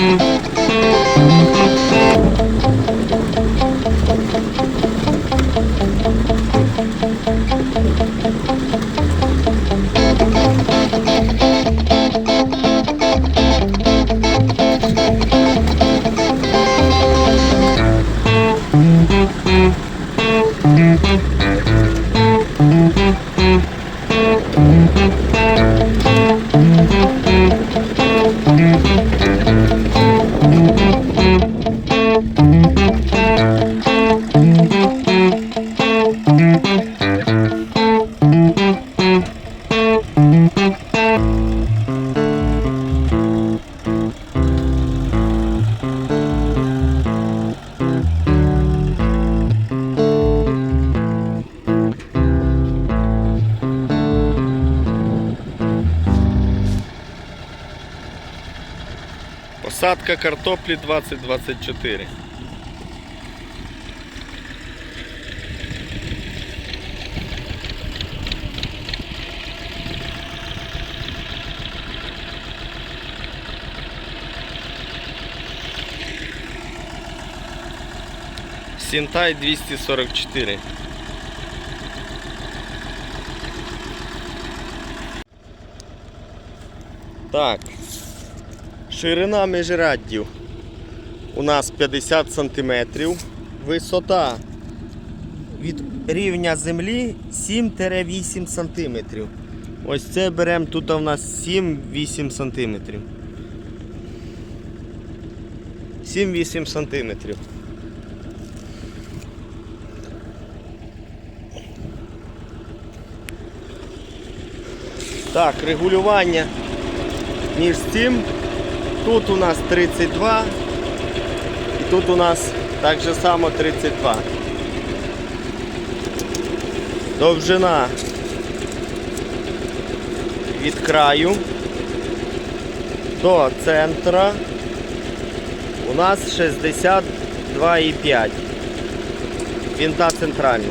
Mm-hmm. Посадка картоплі 2024. Сінтай 244. Так, Ширина міжряддів у нас 50 см. Висота від рівня землі 7-8 см. Ось це беремо тут у нас 7-8 см. 7-8 см. Так, регулювання між цим Тут у нас 32 і тут у нас так же само 32. Довжина від краю до центра у нас 62,5. Вінта центральна.